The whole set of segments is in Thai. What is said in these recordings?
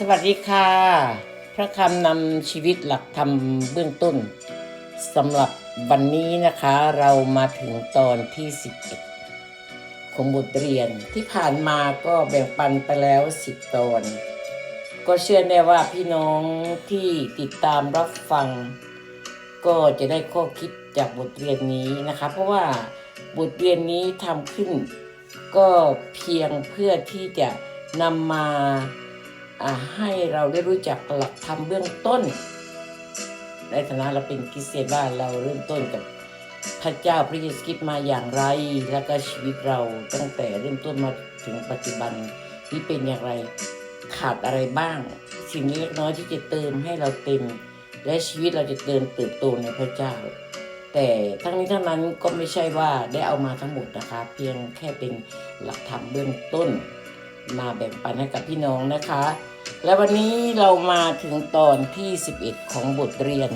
สวัสดีค่ะ พระคำนำชีวิตหลักธรรมเบื้องต้นสำหรับวันนี้นะคะเรามาถึงตอนที่ 11 ของบทเรียนที่ผ่านมาก็แบ่งปันไปแล้ว 10 ตอน ก็เชื่อแน่ว่าพี่น้องที่ติดตามรับฟัง ก็จะได้ข้อคิดจากบทเรียนนี้นะคะ เพราะว่าบทเรียนนี้ทำขึ้น ก็เพียงเพื่อที่จะนำมาอ่า ให้เราได้รู้จักหลักธรรมเบื้องต้น ในฐานะเราเป็นคริสเตียนว่าเราเริ่มต้นกับพระเจ้าพระเยซูคริสต์มาอย่างไร แล้วก็ชีวิตเราตั้งแต่เริ่มต้นมาถึงปัจจุบันนี้เป็นอย่างไรขาดอะไรบ้าง สิ่งเล็กน้อยที่จะเติมให้เราเต็ม และชีวิตเราจะเดินเติบโตในพระเจ้า แต่ทั้งนี้ทั้งนั้นก็ไม่ใช่ว่าได้เอามาทั้งหมดนะคะ เพียงแค่เป็นหลักธรรมเบื้องต้น มาแบ่งปันให้กับพี่น้องนะคะ และวันนี้เรามาถึงตอนที่ 11 ของบทเรียน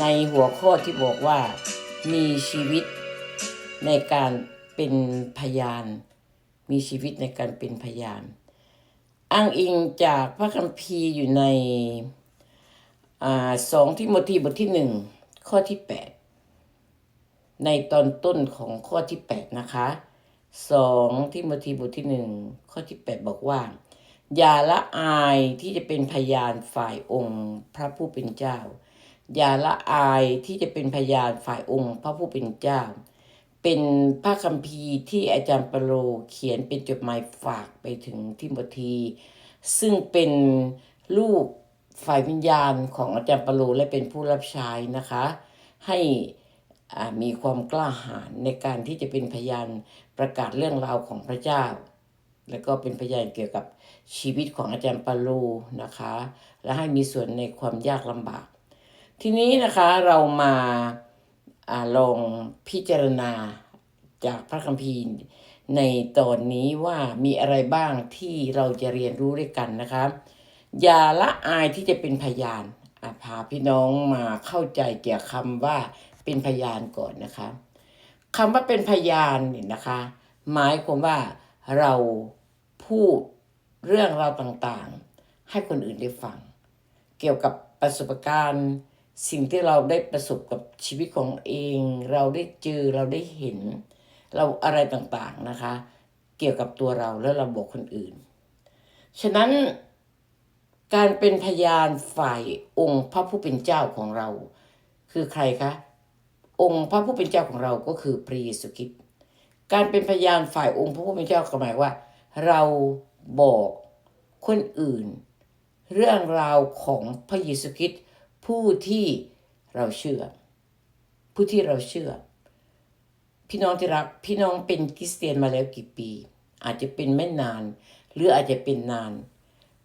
ในหัวข้อที่บอกว่า มีชีวิตในการเป็นพยาน มีชีวิตในการเป็นพยาน อ้างอิงจากพระคัมภีร์อยู่ในอสองทิโมธีบทที่หนึ่งข้อที่ 8 ในตอนต้นของข้อที่ 8 นะคะ สองทิโมธีบทที่หนึ่งข้อที่8บอกว่า อย่าละอายที่จะเป็นพยานฝ่ายองค์พระผู้เป็นเจ้า อย่าละอายที่จะเป็นพยานฝ่ายองค์พระผู้เป็นเจ้า เป็นพระคัมภีร์ที่อาจารย์เปโลเขียนเป็นจดหมายฝากไปถึงทิโมธี ซึ่งเป็นลูกฝ่ายวิญญาณของอาจารย์เปโลและเป็นผู้รับใช้นะคะ ให้มีความกล้าหาญในการที่จะเป็นพยาน ประกาศเรื่องราวของพระเจ้า แล้วก็เป็นพยานเกี่ยวกับชีวิตของอาจารย์ปาโลนะคะ และให้มีส่วนในความยากลำบาก ทีนี้นะคะเรามาอาลองพิจารณาจากพระคัมภีร์ในตอนนี้ว่ามีอะไรบ้างที่เราจะเรียนรู้ด้วยกันนะคะอย่าละอายที่จะเป็นพยานอะพาพี่น้องมาเข้าใจเกี่ยวกับคำว่าเป็นพยานก่อนนะคะ คำว่าเป็นพยานเนี่ยนะคะ หมายความว่าเราพูดเรื่องราวต่างๆ ให้คนอื่นได้ฟัง เกี่ยวกับประสบการณ์ สิ่งที่เราได้ประสบกับชีวิตของเอง เราได้เจอเราได้เห็น เราอะไรต่างๆนะคะ เกี่ยวกับตัวเราและเราบอกคนอื่น ฉะนั้นการเป็นพยานฝ่ายองค์พระผู้เป็นเจ้าของเรา คือใครคะ องค์พระผู้เป็นเจ้าของเราก็คือพระเยซูคริสต์การเป็นพยานฝ่ายองค์พระผู้เป็นเจ้าก็หมายว่า เราบอกคนอื่น เรื่องราวของพระเยซูคริสต์ผู้ที่เราเชื่อ ผู้ที่เราเชื่อ พี่น้องที่รักพี่น้องเป็นคริสเตียนมาแล้วกี่ปี อาจจะเป็นไม่นาน หรืออาจจะเป็นนาน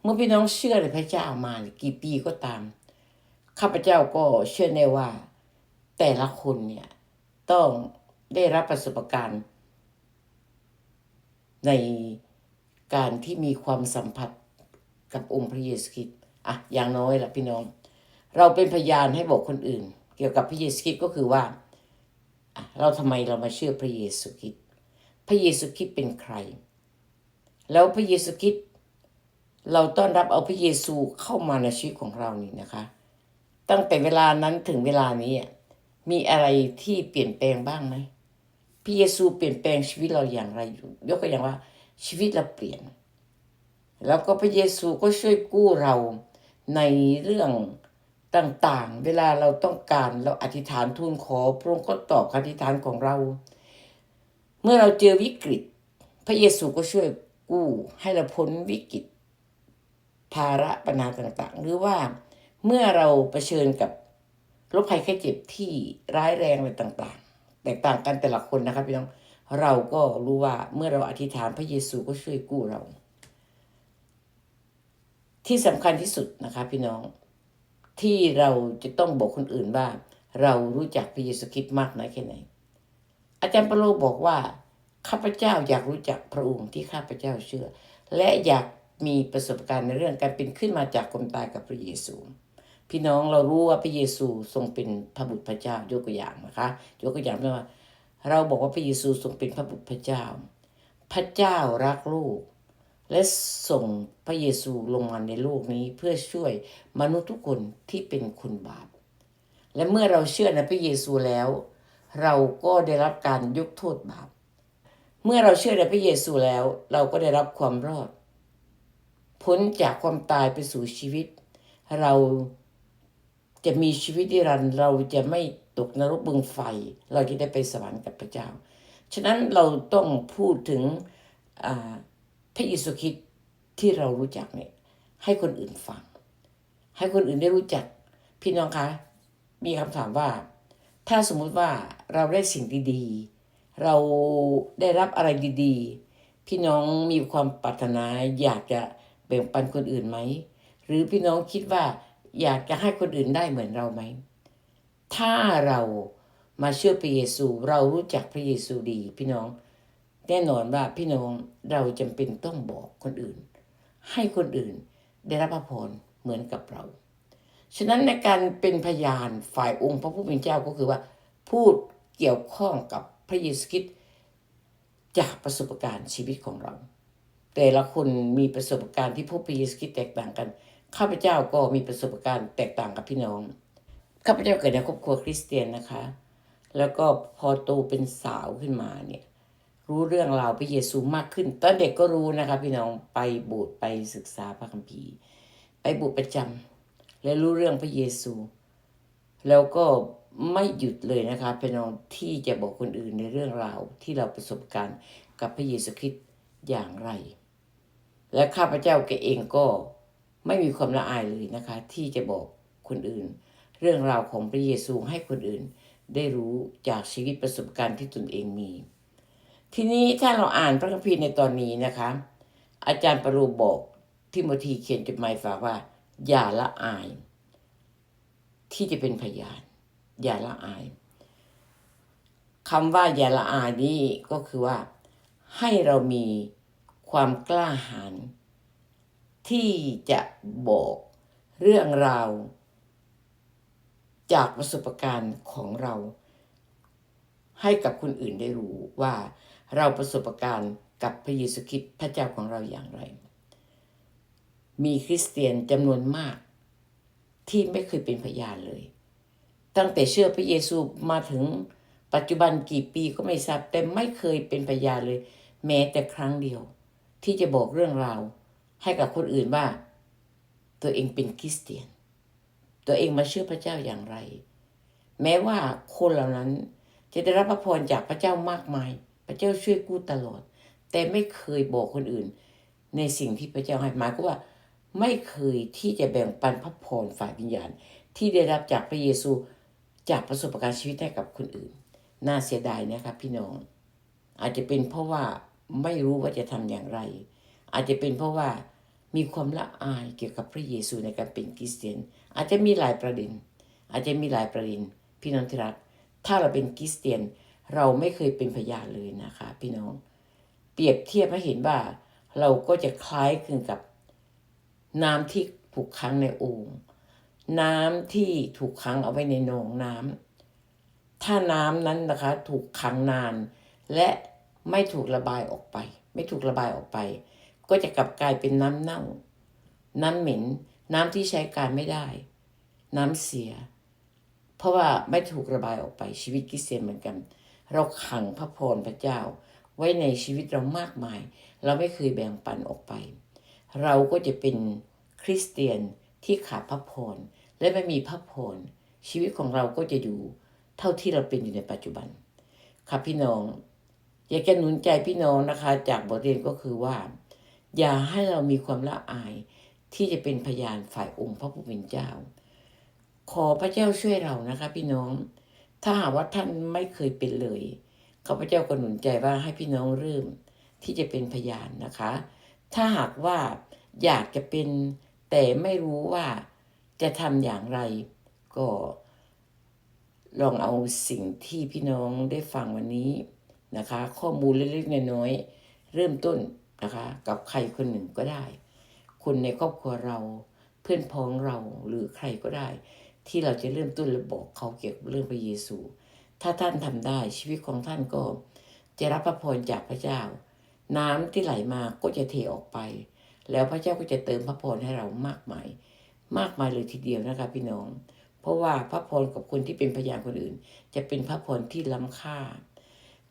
เมื่อพี่น้องเชื่อในพระเจ้ามากี่ปีก็ตามข้าพเจ้าก็เชื่อแน่ว่า แต่ละคนเนี่ยต้องได้รับประสบการณ์ ในการที่มีความสัมผัสกับองค์พระเยซูคริสต์อะอย่างน้อยล่ะพี่น้อง เราเป็นพยานให้บอกคนอื่น เกี่ยวกับพระเยซูคริสต์ก็คือว่า เราทำไมเรามาเชื่อพระเยซูคริสต์พระเยซูคริสต์เป็นใคร แล้วพระเยซูคริสต์เราต้อนรับเอาพระเยซูเข้ามาในชีวิตของเรานี่นะคะ ตั้งแต่เวลานั้นถึงเวลานี้อะ มีอะไรที่เปลี่ยนแปลงบ้างไหมพระเยซูเปลี่ยนแปลงชีวิตเราอย่างไรอยู่ยกตัวอย่างว่า ชีวิตเราเปลี่ยน แล้วก็พระเยซูก็ช่วยกู้เราในเรื่องต่างๆ เวลาเราต้องการเราอธิษฐานทูลขอ พระองค์ก็ตอบคำอธิษฐานของเรา เมื่อเราเจอวิกฤต พระเยซูก็ช่วยกู้ให้เราพ้นวิกฤต ภาระปัญหาต่างๆ หรือว่าเมื่อเราเผชิญกับ โรคภัยแค่เจ็บที่ร้ายแรงอะไรต่างๆ แตกต่างกันแต่ละคนนะครับพี่น้องเราก็รู้ว่าเมื่อเราอธิษฐานพระเยซูก็ช่วยกู้เรา ที่สำคัญที่สุดนะคะพี่น้องที่เราจะต้องบอกคนอื่นว่า เรารู้จักพระเยซูคริสต์มากน้อยแค่ไหน อาจารย์เปโลบอกว่าข้าพเจ้าอยากรู้จักพระองค์ที่ข้าพเจ้าเชื่อ และอยากมีประสบการณ์ในเรื่องการเป็นขึ้นมาจากความตายกับพระเยซู พี่น้องเรารู้ว่าพระเยซูทรงเป็นพระบุตรพระเจ้ายกตัวอย่างนะคะยกตัวอย่างเช่นว่า เราบอกว่าพระเยซูทรงเป็นพระบุตรพระเจ้า พระเจ้ารักลูก และส่งพระเยซูลงมาในโลกนี้เพื่อช่วยมนุษย์ทุกคนที่เป็นคนบาป และเมื่อเราเชื่อในพระเยซูแล้ว เราก็ได้รับการยกโทษบาป เมื่อเราเชื่อในพระเยซูแล้ว เราก็ได้รับความรอด พ้นจากความตายไปสู่ชีวิต เรา จะมีชีวิตนิรันดร์เราจะไม่ตกนรกบึงไฟ เราจะได้ไปสวรรค์กับพระเจ้า ฉะนั้นเราต้องพูดถึงพระเยซูคริสต์ที่เรารู้จักเนี่ยให้คนอื่นฟัง ให้คนอื่นได้รู้จัก พี่น้องคะ มีคำถามว่า ถ้าสมมุติว่าเราได้สิ่งดีๆ เราได้รับอะไรดีๆ พี่น้องมีความปรารถนาอยากจะแบ่งปันคนอื่นไหม หรือพี่น้องคิดว่า อยากจะให้คนอื่นได้เหมือนเราไหม ถ้าเรามาเชื่อพระเยซู เรารู้จักพระเยซูดี พี่น้อง แน่นอนว่าพี่น้องเราจำเป็นต้องบอกคนอื่น ให้คนอื่นได้รับพระพรเหมือนกับเรา ฉะนั้นในการเป็นพยานฝ่ายองค์พระผู้เป็นเจ้าก็คือว่า พูดเกี่ยวข้องกับพระเยซูคริสต์จากประสบการณ์ชีวิตของเรา แต่ละคนมีประสบการณ์ที่พบพระเยซูคริสต์แตกต่างกัน ข้าพเจ้าก็มีประสบการณ์แตกต่างกับพี่น้อง ข้าพเจ้าเกิดในครอบครัวคริสเตียนนะคะ แล้วก็พอโตเป็นสาวขึ้นมาเนี่ย รู้เรื่องราวพระเยซูมากขึ้น ตอนเด็กก็รู้นะคะ พี่น้องไปโบสถ์ไปศึกษาพระคัมภีร์ ไปโบสถ์ประจำและรู้เรื่องพระเยซู แล้วก็ไม่หยุดเลยนะคะพี่น้องที่จะบอกคนอื่นในเรื่องราวที่เราประสบการณ์กับพระเยซูคริสต์อย่างไร และข้าพเจ้าแกเองก็ ไม่มีความละอายเลยนะคะ ที่จะบอกคนอื่น เรื่องราวของพระเยซูให้คนอื่น ได้รู้จากชีวิตประสบการณ์ที่ตนเองมี ทีนี้ถ้าเราอ่านพระคัมภีร์ในตอนนี้นะคะ อาจารย์ปรูบอกทิโมธีเขียนจดหมายฝากว่า อย่าละอาย ที่จะเป็นพยาน อย่าละอายคำว่าอย่าละอายนี่ก็คือว่าให้เรามีความกล้าหาญ ที่จะบอกเรื่องราว จากประสบการณ์ของเรา ให้กับคนอื่นได้รู้ว่าเราประสบการณ์กับพระเยซูคริสต์พระเจ้าของเราอย่างไร มีคริสเตียนจำนวนมากที่ไม่เคยเป็นพยานเลย ตั้งแต่เชื่อพระเยซูมาถึงปัจจุบันกี่ปีก็ไม่ทราบแต่ไม่เคยเป็นพยานเลย แม้แต่ครั้งเดียว ที่จะบอกเรื่องราว ให้กับคนอื่นว่า ตัวเองเป็นคริสเตียน ตัวเองมาเชื่อพระเจ้าอย่างไร แม้ว่าคนเหล่านั้นจะได้รับพระพรจากพระเจ้ามากมาย พระเจ้าช่วยกู้ตลอด แต่ไม่เคยบอกคนอื่น ในสิ่งที่พระเจ้าให้หมายก็ว่า ไม่เคยที่จะแบ่งปันพระพรฝ่ายวิญญาณ ที่ได้รับจากพระเยซูจากประสบการณ์ชีวิตให้กับคนอื่น น่าเสียดายนะครับพี่น้อง อาจจะเป็นเพราะว่าไม่รู้ว่าจะทำอย่างไร อาจจะเป็นเพราะว่ามีความละอายเกี่ยวกับพระเยซูในการเป็นคริสเตียน อาจจะมีหลายประเด็น อาจจะมีหลายประเด็น พี่น้องที่รัก ถ้าเราเป็นคริสเตียน เราไม่เคยเป็นพยานเลยนะคะ พี่น้อง เปรียบเทียบให้เห็นว่า เราก็จะคล้ายคลึงกับน้ำที่ถูกขังในโอ่งน้ำที่ถูกขังเอาไว้ในหนองน้ำถ้าน้ำนั้นนะคะ ถูกขังนาน และไม่ถูกระบายออกไป ไม่ถูกระบายออกไป ก็จะกลับกลายเป็นน้ำเน่า น้ำเหม็น น้ำที่ใช้การไม่ได้ น้ำเสีย เพราะว่าไม่ถูกระบายออกไปชีวิตคริสเตียนเหมือนกัน เราขังพระพรพระเจ้า ไว้ในชีวิตเรามากมาย เราไม่เคยแบ่งปันออกไป เราก็จะเป็นคริสเตียนที่ขาดพระพรและไม่มีพระพรชีวิตของเราก็จะอยู่เท่าที่เราเป็นอยู่ในปัจจุบันครับพี่น้อง อยากจะหนุนใจพี่น้องนะคะ จากบทเรียนก็คือว่า อย่าให้เรามีความละอายที่จะเป็นพยานฝ่ายองค์พระผู้เป็นเจ้า ขอพระเจ้าช่วยเรานะคะ พี่น้อง ถ้าหากว่าท่านไม่เคยเป็นเลยข้าพเจ้าก็หนุนใจว่าให้พี่น้องเริ่มที่จะเป็นพยานนะคะ ถ้าหากว่าอยากจะเป็นแต่ไม่รู้ว่าจะทำอย่างไร ก็ลองเอาสิ่งที่พี่น้องได้ฟังวันนี้นะคะ ข้อมูลเล็กๆน้อยๆเริ่มต้น นะคะ กับใครคนหนึ่งก็ได้ คนในครอบครัวเราเพื่อนพ้องเราหรือใครก็ได้ ที่เราจะเริ่มต้นและบอกเขาเกี่ยวกับเรื่องพระเยซู ถ้าท่านทำได้ชีวิตของท่านก็จะรับพระพรจากพระเจ้า น้ำที่ไหลมาก็จะเทออกไป แล้วพระเจ้าก็จะเติมพระพรให้เรามากมาย มากมายเลยทีเดียวนะคะพี่น้อง เพราะว่าพระพรกับคนที่เป็นพยานคนอื่น จะเป็นพระพรที่ล้ำค่า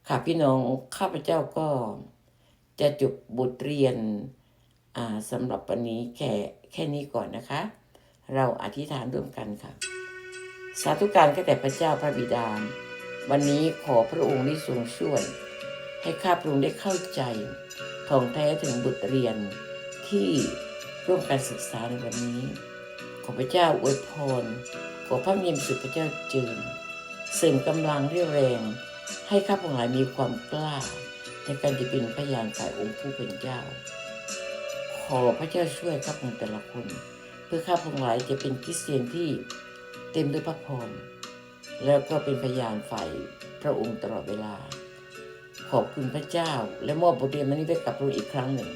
ค่ะพี่น้องข้าพเจ้าก็ จะจบบทเรียนอ่าสำหรับวันนี้แค่แค่นี้ก่อนนะคะ เราอธิษฐานร่วมกันค่ะ สาธุการแก็แต่พระเจ้าพระบิดา วันนี้ขอพระองค์ได้ทรงช่วย ให้ข้าพระองค์ได้เข้าใจท่องแท้ถึงบทเรียนที่ร่วมการศึกษาในวันนี้ ขอพระเจ้าอวยพร ขอพระเมียมสุดพระเจ้าเจิญเสริมกำลังเรี่ยวแรง ให้ข้าพระองค์หลายมีความกล้า ในการจะเป็นพยานฝ่ายองค์ผู้เป็นเจ้า ขอพระเจ้าช่วยข้าพงค์แต่ละคน เพื่อข้าพงค์หลายจะเป็นคริสเตียนที่เต็มด้วยพระพรแล้วก็เป็นพยานฝ่ายพระองค์ตลอดเวลา ขอบคุณพระเจ้า และมอบบทเรียนมันนี้ไปกับเราอีกครั้งหนึ่ง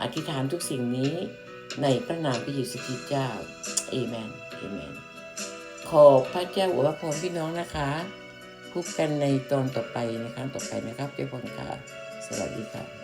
อธิษฐานทุกสิ่งนี้ในพระนามพระเยซูคริสต์เจ้าเอเมนเอเมนขอพระเจ้าอวยพรพี่น้องนะคะ พบกันในตอนต่อไปในครั้งต่อไปนะครับเจ้าพรค่ะ สวัสดีค่ะ